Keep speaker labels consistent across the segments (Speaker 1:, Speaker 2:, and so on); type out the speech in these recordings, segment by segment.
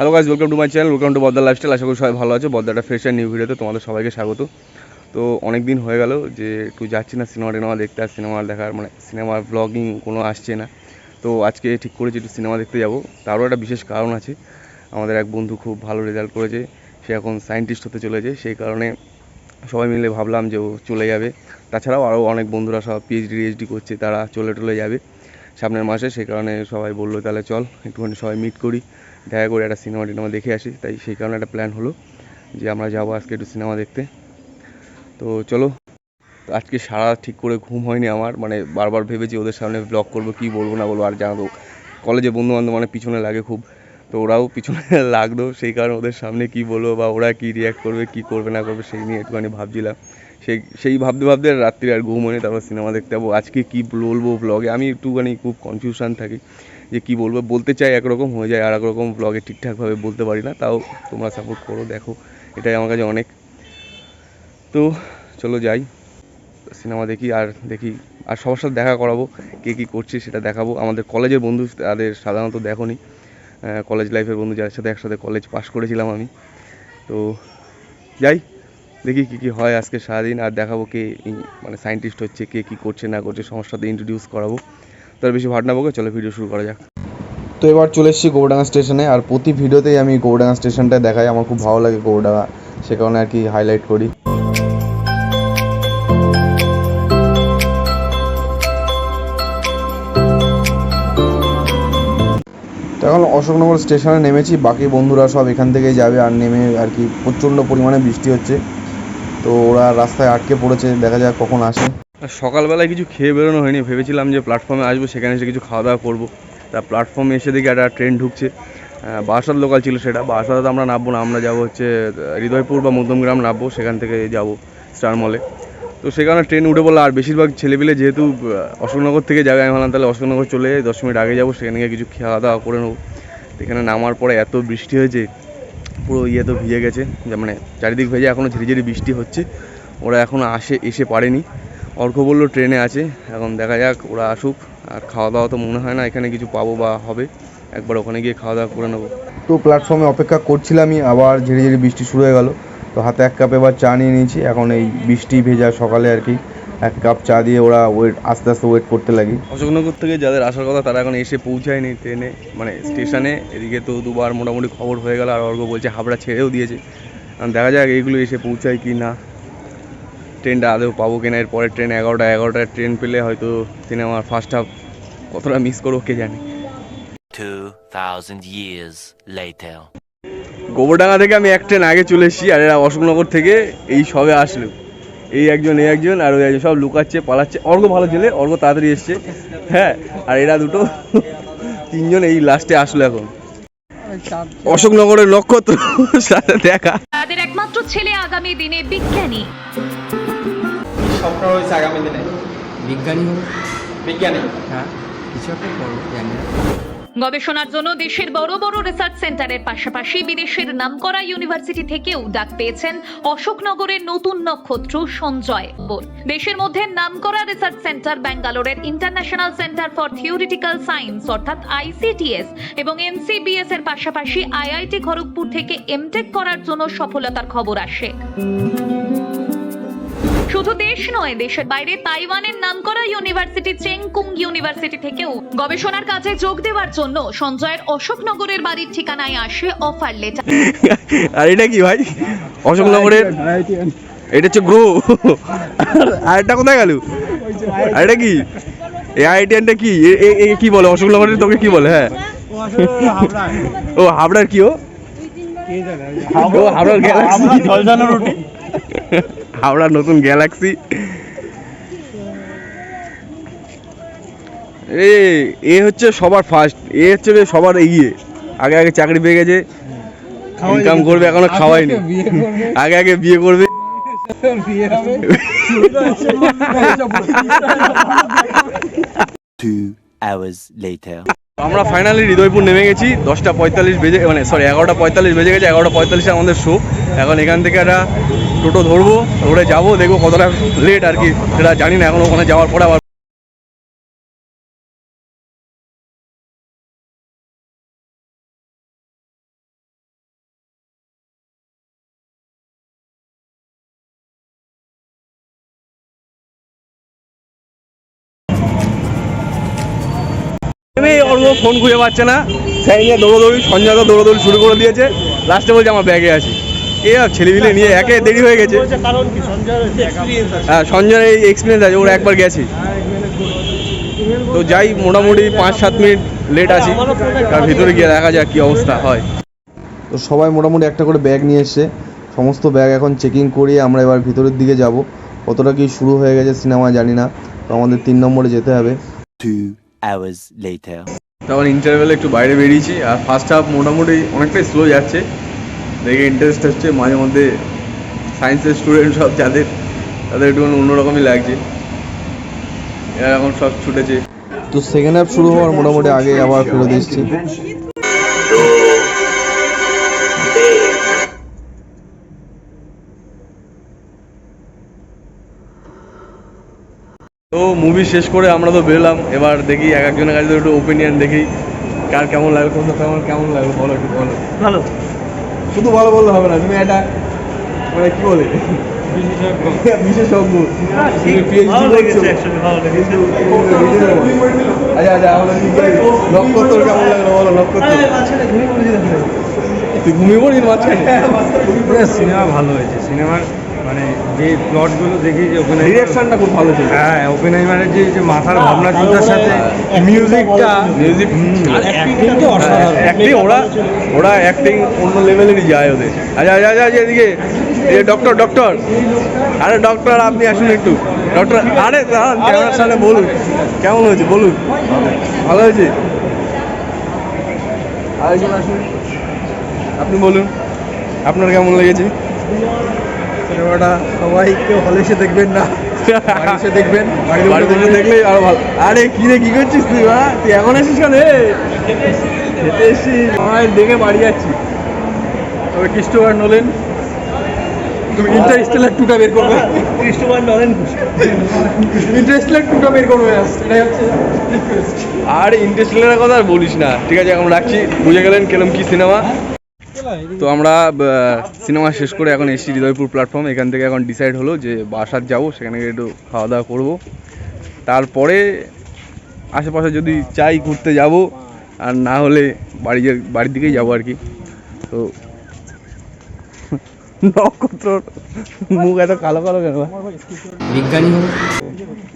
Speaker 1: Hello guys welcome to my channel welcome to Badda lifestyle আশা করি সবাই ভালো আছে। বদ্দাটা ফ্রেশ নিউ ভিডিওতে তোমাদের সবাইকে স্বাগত। তো অনেক দিন হয়ে গেল যে একটু যাচ্ছি না সিনেমা টিনেমা দেখতে, আর সিনেমা দেখার মানে সিনেমার ব্লগিং কোনো আসছে না। তো আজকে ঠিক করেছি একটু সিনেমা দেখতে যাব। তারও একটা বিশেষ কারণ আছে। আমাদের এক বন্ধু খুব ভালো রেজাল্ট করেছে। সে এখন সায়েন্টিস্ট হতে চলেছে। সেই কারণে সবাই মিলে ভাবলাম যে ও চলে যাবে। তাছাড়াও আরও অনেক বন্ধুরা সব পিএইচডি টিএইচডি করছে, তারা চলে টলে যাবে সামনের মাসে। সেই কারণে সবাই বলল, তাহলে চল, একটুখানি সবাই মিট করি। দেখা করে একটা সিনেমা টিনেমা দেখে আসি, তাই সেই কারণে একটা প্ল্যান হলো যে আমরা যাব আজকে একটু সিনেমা দেখতে। তো চলো, আজকে সারা ঠিক করে ঘুম হয়নি আমার মানে বারবার ভেবেছি ওদের সামনে ব্লগ করব, কি বলব না বলব, আর জানো তো কলেজে বন্ধু বান্ধব মানে পিছনে লাগে খুব, তো ওরাও পিছনে লাগতো সেই কারণে ওদের সামনে কি বলব বা ওরা কি রিয়াক্ট করবে, কি করবে, না করবে, সেই নিয়ে একটুখানি ভাবছিলাম। সেই সেই ভাবতে ভাবতে রাত্রি আর ঘুম হয়নি, তারপর সিনেমা দেখতে যাব। আজকে কি বলব ব্লগে আমি একটুখানি খুব কনফিউশন থাকি। যে কি বলব, বলতে চাই একরকম হয়ে যায়, আর একরকম ব্লগে ঠিকঠাকভাবে বলতে পারি না, তাও তোমরা সাপোর্ট করো, দেখো, এটাই আমার কাছে অনেক। তো চলো যাই সিনেমা দেখি, আর দেখি, আর সবার সাথে দেখা করাবো, কে কী করছে সেটা দেখাবো। আমাদের কলেজের বন্ধু তাদের সাধারণত দেখোনি কলেজ লাইফের বন্ধু যাদের সাথে একসাথে কলেজ পাস করেছিলাম আমি। তো যাই, দেখি কী কী হয় আজকে সারাদিন, আর দেখাবো কে মানে সায়েন্টিস্ট হচ্ছে, কে কী করছে, না করছে সমস্যাতে ইন্ট্রোডিউস করাবো। তার বেশি ভাট না বকে, চলো ভিডিও শুরু করা যাক। তো এবার চলে এসেছি গৌরডাঙ্গা স্টেশনে, আর প্রতি ভিডিওতেই আমি গৌরডাঙ্গা স্টেশনটা দেখাই, আমার খুব ভালো লাগে গৌরডাঙ্গা সে কারণে আর কি হাইলাইট করি। এখন অশোকনগর স্টেশনে নেমেছি, বাকি বন্ধুরা সব এখান থেকেই যাবে, আর নেমে আর কি প্রচণ্ড পরিমাণে বৃষ্টি হচ্ছে। তো ওরা রাস্তায় আটকে পড়েছে, দেখা যাক কখন আসে। সকালবেলায় কিছু খেয়ে বেরোনো হয়নি। ভেবেছিলাম যে প্ল্যাটফর্মে আসব, সেখানে এসে কিছু খাওয়া দাওয়া করব। তা প্ল্যাটফর্মে এসে দেখি একটা ট্রেন ঢুকছে। বারাসাত লোকাল ছিল সেটা। বারাসাতে আমরা নামবো না, আমরা যাব হচ্ছে, হৃদয়পুর বা মধ্যমগ্রাম নামবো, সেখান থেকে যাব স্টার মলে তো সেখানে ট্রেন উঠে বলল আর বেশিরভাগ ছেলেপিলে যেহেতু অশোকনগর থেকে যাবে, আমি ভাবলাম তাহলে অশোকনগর চলে যাই। দশ মিনিট আগে যাব, সেখানে গিয়ে কিছু খাওয়া দাওয়া করে নেব। এখানে নামার পরে এত বৃষ্টি হয়েছে, পুরো ইয়ে তো ভিজে গেছে। মানে চারিদিক ভেজে এখনও ঝিরিঝিরি বৃষ্টি হচ্ছে। ওরা এখনও আসে, এসে পারেনি। অর্ক বলল ট্রেনে আছে এখন দেখা যাক ওরা আসুক। আর খাওয়া দাওয়া তো মনে হয় না এখানে কিছু পাবো বা হবে। একবার ওখানে গিয়ে খাওয়া দাওয়া করে নেব। তো প্ল্যাটফর্মে অপেক্ষা করছিলামই আবার ঝিরি ঝিরি বৃষ্টি শুরু হয়ে গেল। তো হাতে এক কাপ এবার চা নিয়ে নিয়েছি এখন এই বৃষ্টি ভেজা সকালে আর কি। এক কাপ চা দিয়ে ওরা ওয়েট আস্তে আস্তে ওয়েট করতে লাগি। অশোকনগর থেকে যাদের আসার কথা তারা এখন এসে পৌঁছায়নি ট্রেনে মানে স্টেশনে। এদিকে তো দুবার মোটামুটি খবর হয়ে গেল আর অর্ঘ বলছে হাবড়া ছেড়েও দিয়েছে। দেখা যাক এইগুলো এসে পৌঁছায় কি না। ট্রেনটা আদৌ পাবো কিনা এর পরের ট্রেন এগারোটা এগারোটায় ট্রেন পেলে হয়তো সিনেমার ফার্স্ট হাফ কতটা মিস করব কে জানে।
Speaker 2: 2,000 years later.
Speaker 1: গোবরডাঙ্গা থেকে আমি এক ট্রেন আগে চলে এসেছি আর এরা অশোকনগর থেকে এই সবে আসলো। এই একজন এই একজন আর ওই একজন সব লুকাচ্ছে পালাচ্ছে। অর্ঘ ভালো ছেলে অর্ঘ তাড়াতাড়ি এসছে। হ্যাঁ আর এরা দুটো তিনজন এই লাস্টে আসলো এখন। অশোকনগরের নক্ষত্র সাথে দেখা।
Speaker 3: তাদের একমাত্র ছেলে আগামী দিনে বিজ্ঞানী।
Speaker 4: স্বপ্ন রয়েছে আগামী দিনে?
Speaker 5: বিজ্ঞানী হবে
Speaker 4: বিজ্ঞানী।
Speaker 5: হ্যাঁ কিছু একটা করব জানি
Speaker 3: গবেষণার জন্য দেশের বড় বড় রিসার্চ সেন্টারের পাশাপাশি বিদেশের নামকরা ইউনিভার্সিটি থেকেও ডাক পেয়েছেন অশোকনগরের নতুন নক্ষত্র সঞ্জয় বোল দেশের মধ্যে নামকরা রিসার্চ সেন্টার ব্যাঙ্গালোরের international centre for theoretical science অর্থাৎ আইসিটিএস এবং এনসিবিএস এর পাশাপাশি আইআইটি খড়গপুর থেকে এমটেক করার জন্য সফলতার খবর আসে। শুধু দেশ নয় দেশের বাইরে তাইওয়ানের নামকরা ইউনিভার্সিটি চেংকুং ইউনিভার্সিটি থেকেও গবেষণার কাজে যোগ দেওয়ার জন্য সঞ্জয়ের অশোকনগরের বাড়ির ঠিকানায় আসে অফার লেটার
Speaker 1: আর এটা কি ভাই? অশোকনগরের? এটা হচ্ছে গ্রো। আর এটা কোথায় গেল? আর এটা কি? এই আইটিএনটা কি? এ- এ- এ কি বলে? অশোকনগরের তোকে কি বলে? হ্যাঁ। ও হাবড়ার কি ও? ও হাবড়ার গ্যালাক্সি হাওড়ার নতুন গ্যালাক্সি। এ এ হচ্ছে সবার ফার্স্ট এ হচ্ছে সবার এগিয়ে। আগে আগে চাকরি পেয়ে গেছে ইনকাম করবে এখনও খাওয়াইনি আগে আগে বিয়ে করবে।
Speaker 2: Two hours later.
Speaker 1: আমরা ফাইনালি হৃদয়পুর নেমে গেছি। দশটা পঁয়তাল্লিশ বেজে মানে সরি এগারোটা পঁয়তাল্লিশ বেজে গেছে, এগারোটা পঁয়তাল্লিশে আমাদের শো এখন এখান থেকে একটা টোটো ধরবো ওটা যাব, দেখব কতটা লেট আর কি, সেটা জানি না, এখন ওখানে যাওয়ার পরে আবার আমি ওর কোনো ফোন খুঁজে পাচ্ছে না। সেই নিয়ে দৌড়োদৌড়ি সঞ্জয় তো দৌড়োদৌড়ি শুরু করে দিয়েছে। লাস্টে বলছে আমার ব্যাগে আছে। এ আর ছেলেপিলে নিয়ে একে দেরি হয়ে গেছে। হ্যাঁ সঞ্জয়ের এই এক্সপিরিয়েন্স আছে ওরা একবার গেছে। তো যাই মোটামুটি পাঁচ সাত মিনিট লেট আছি। তার ভিতরে গিয়ে দেখা যাক কি অবস্থা হয়। তো সবাই মোটামুটি একটা করে ব্যাগ নিয়ে এসছে। সমস্ত ব্যাগ এখন চেকিং করিয়ে আমরা এবার ভিতরের দিকে যাব। কতটা কি শুরু হয়ে গেছে সিনেমা জানি না। তো আমাদের তিন নম্বরে যেতে হবে।
Speaker 2: Hours later.
Speaker 1: তখন ইন্টারভেলে একটু বাইরে বেরিয়েছি আর ফার্স্ট হাফ মোটামুটি অনেকটাই স্লো যাচ্ছে। দেখে ইন্টারেস্ট হচ্ছে মাঝে মধ্যে সায়েন্সের স্টুডেন্ট সব যাদের তাদের একটু অন্যরকমই লাগছে। এরা এখন সব ছুটেছে। তো সেকেন্ড হাফ শুরু হওয়ার মোটামুটি আগে আবার ফেরত এসেছি। তো মুভি শেষ করে আমরা তো বেরোলাম। এবার দেখি এক একজনের কাছে তো একটু ওপিনিয়ন দেখি। কার কেমন লাগল কোনটা কেমন কেমন লাগল বলো একটু বলো।
Speaker 4: ভালো।
Speaker 1: শুধু ভালো বললে হবে না। তুমি এটা মানে কি বলে? বিশেষজ্ঞ। আচ্ছা আচ্ছা আমরা নক্ষত্র কেমন লাগল বলো নক্ষত্র তুই ঘুমিয়ে পড়িস মাঝখানে?
Speaker 6: সিনেমা ভালো হয়েছে। সিনেমার মানে যে প্লটগুলো দেখি যে ওখানে
Speaker 1: ডিরেকশনটা খুব ভালো ছিল।
Speaker 6: হ্যাঁ ওপেনাইমারের যে যে মাথার ভাবনা চিন্তার সাথে মিউজিকটা
Speaker 1: মিউজিক
Speaker 6: আর অ্যাক্টিং অসাধারণ।
Speaker 1: অ্যাক্টিং ওরা ওরা অ্যাক্টিং অন্য লেভেলেরই যায় ওদের। আচ্ছা আচ্ছা আচ্ছা এদিকে। এই ডক্টর ডক্টর আরে ডক্টর আপনি আসুন একটু। ডক্টর আরে দাঁড়ান ক্যামেরার সামনে বলুন। কেমন হয়েছে? বলুন। ভালো হয়েছে? আরেকজন আসুন। আপনি বলুন। আপনার কেমন লেগেছে?
Speaker 6: সিনেমাটা সবাই কেউ হলে এসে দেখবেন না। এসে দেখবেন বাড়িতে বসে
Speaker 1: দেখলেই আরও ভালো। আরে কি রে কি করছিস তুই বা তুই এখন আসিস কেন? খেতে এসছিস। আমার দেখে বাড়ি যাচ্ছি। তবে ক্রিস্টোফার নোলেন তুমি ইন্টারস্টেলার টুটা বের করবে।
Speaker 6: ক্রিস্টোফার নলেন
Speaker 1: ইন্টারস্টেলার টুটা বের করবে এটাই হচ্ছে আর ইন্টারস্টেলারের কথা আর বলিস না। ঠিক আছে এখন রাখছি। বুঝে গেলেন কেরম কি সিনেমা তো আমরা সিনেমা শেষ করে এখন এসছি হৃদয়পুর প্ল্যাটফর্ম এখান থেকে এখন ডিসাইড হলো যে বাসার যাব, সেখানে গিয়ে একটু খাওয়া দাওয়া করব। তারপরে আশেপাশে যদি চাই ঘুরতে যাব, আর না হলে বাড়ি বাড়ির দিকেই যাব আর কি। তো নক্ষত্র মুখ এত কালো কালো কেন?
Speaker 5: বিজ্ঞানী হবে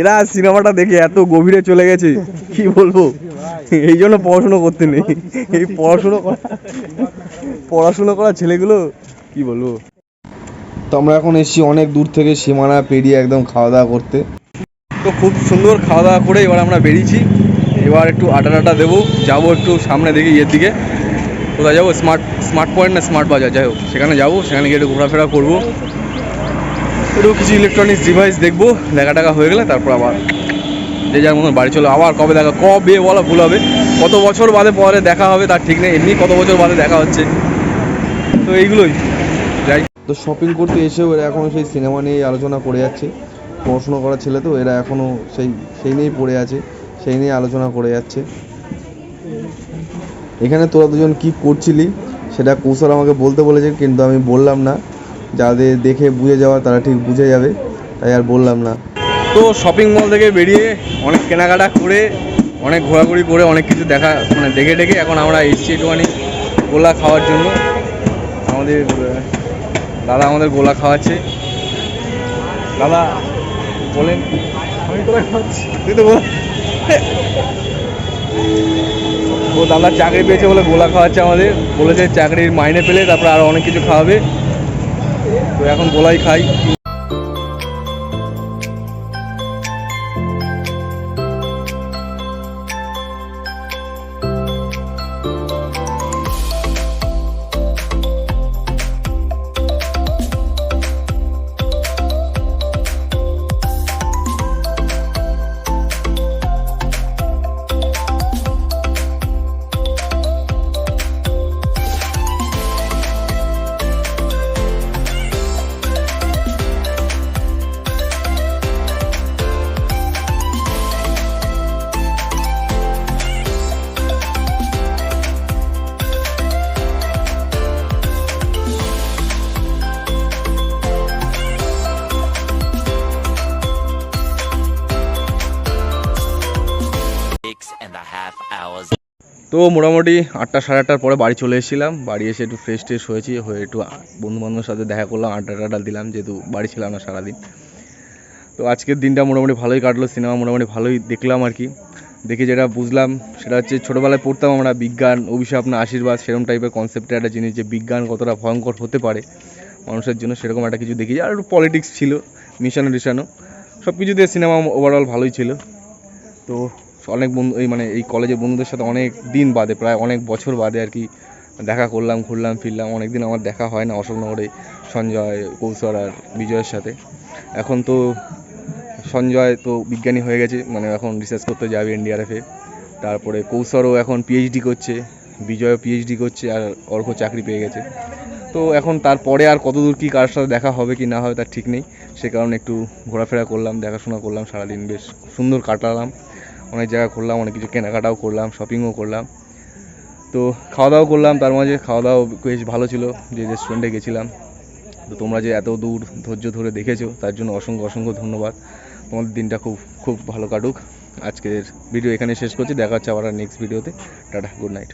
Speaker 1: এরা সিনেমাটা দেখে এত গভীরে চলে গেছে কি বলব? এই জন্য পড়াশুনো করতে নেই। এই পড়াশুনো করা পড়াশুনো করা ছেলেগুলো কি বলব? তো আমরা এখন এসেছি অনেক দূর থেকে সীমানা পেরিয়ে একদম খাওয়া দাওয়া করতে। তো খুব সুন্দর খাওয়া দাওয়া করে এবার আমরা বেরিয়েছি। এবার একটু আটা টাটা দেবো যাব একটু সামনে দেখি ইয়ের দিকে। কোথায় যাব স্মার্ট স্মার্ট পয়েন্ট না স্মার্ট বাজার, যাই হোক, সেখানে যাব, সেখানে গিয়ে একটু ঘোরাফেরা করব। একটু কিছু ইলেকট্রনিক্স ডিভাইস দেখব দেখা টাকা হয়ে গেলে তারপর আবার যে যার মতন বাড়ি চলো। আবার কবে দেখা, কবে বলা ভুল হবে। কত বছর বাদে পরে দেখা হবে, তার ঠিক নেই। এমনি কত বছর বাদে দেখা হচ্ছে। তো এইগুলোই। যাই। তো শপিং করতে এসেও এরা এখনও সেই সিনেমা নিয়েই আলোচনা করে যাচ্ছে। পড়াশোনা করা ছেলে তো, এরা এখনও সেই সেই নিয়েই পড়ে আছে, সেই নিয়ে আলোচনা করে যাচ্ছে। এখানে তোরা দুজন কি করছিলি সেটা কৌশল আমাকে বলতে বলেছে, কিন্তু আমি বললাম না। যাদের দেখে বুঝে যাওয়া তারা ঠিক বুঝে যাবে, তাই আর বললাম না। তো শপিং মল থেকে বেরিয়ে অনেক কেনাকাটা করে, অনেক ঘোরাঘুরি করে, অনেক কিছু দেখা মানে দেখে দেখে এখন আমরা এসছি একটুখানি গোলা খাওয়ার জন্য। আমাদের দাদা আমাদের গোলা খাওয়াচ্ছে। দাদা, বলেন। আমি তোরা খাওয়াচ্ছি। তুই তো বল। ও দাদা চাকরি পেয়েছে বলে গোলা খাওয়াচ্ছে আমাদের। বলেছে চাকরির মাইনে পেলে তারপরে আরও অনেক কিছু খাওয়াবে। তো এখন গোলাই খাই। তো মোটামুটি আটটা সাড়ে আটটার পরে বাড়ি চলে এসেছিলাম। বাড়ি এসে একটু ফ্রেশ ট্রেশ হয়েছি, হয়ে একটু বন্ধু বান্ধবের সাথে দেখা করলাম, আড্ডা টাড্ডা দিলাম, যেহেতু বাড়ি ছিলাম না সারাদিন। তো আজকের দিনটা মোটামুটি ভালোই কাটলো, সিনেমা মোটামুটি ভালোই দেখলাম আর কি। দেখে যেটা বুঝলাম, সেটা হচ্ছে ছোটোবেলায় পড়তাম আমরা বিজ্ঞান, অভিশাপ না আশীর্বাদ সেরকম টাইপের কনসেপ্টের একটা জিনিস যে বিজ্ঞান কতটা ভয়ঙ্কর হতে পারে মানুষের জন্য, সেরকম একটা কিছু দেখি আর একটু পলিটিক্স ছিল মিশানো টিশানো সব কিছু দিয়ে সিনেমা ওভারঅল ভালোই ছিল। তো অনেক বন্ধু, এই মানে এই কলেজের বন্ধুদের সাথে অনেক দিন বাদে, প্রায় অনেক বছর বাদে আর কি দেখা করলাম, ঘুরলাম, ফিরলাম অনেক দিন আমার দেখা হয় না অশোকনগরে সঞ্জয় কৌশল আর বিজয়ের সাথে। এখন তো সঞ্জয় তো বিজ্ঞানী হয়ে গেছে মানে এখন রিসার্চ করতে যাবে এনডিআরএফে তারপরে কৌশলও এখন পিএইচডি করছে, বিজয়ও পিএইচডি করছে আর অর্ক চাকরি পেয়ে গেছে। তো এখন তারপরে আর কতদূর কী কার সাথে দেখা হবে কি না হবে তার ঠিক নেই, সে কারণে একটু ঘোরাফেরা করলাম, দেখাশোনা করলাম, সারাদিন বেশ সুন্দর কাটালাম। অনেক জায়গা ঘুরলাম, অনেক কিছু কেনাকাটাও করলাম শপিংও করলাম। তো খাওয়া দাওয়া করলাম, তার মাঝে খাওয়া দাওয়া বেশ ভালো ছিল, যে রেস্টুরেন্টে গেছিলাম। তো তোমরা যে এত দূর ধৈর্য ধরে দেখেছ, তার জন্য অসংখ্য অসংখ্য ধন্যবাদ। তোমাদের দিনটা খুব খুব ভালো কাটুক। আজকের ভিডিও এখানে শেষ করছি, দেখা হচ্ছে আবার নেক্সট ভিডিওতে টাটা গুড নাইট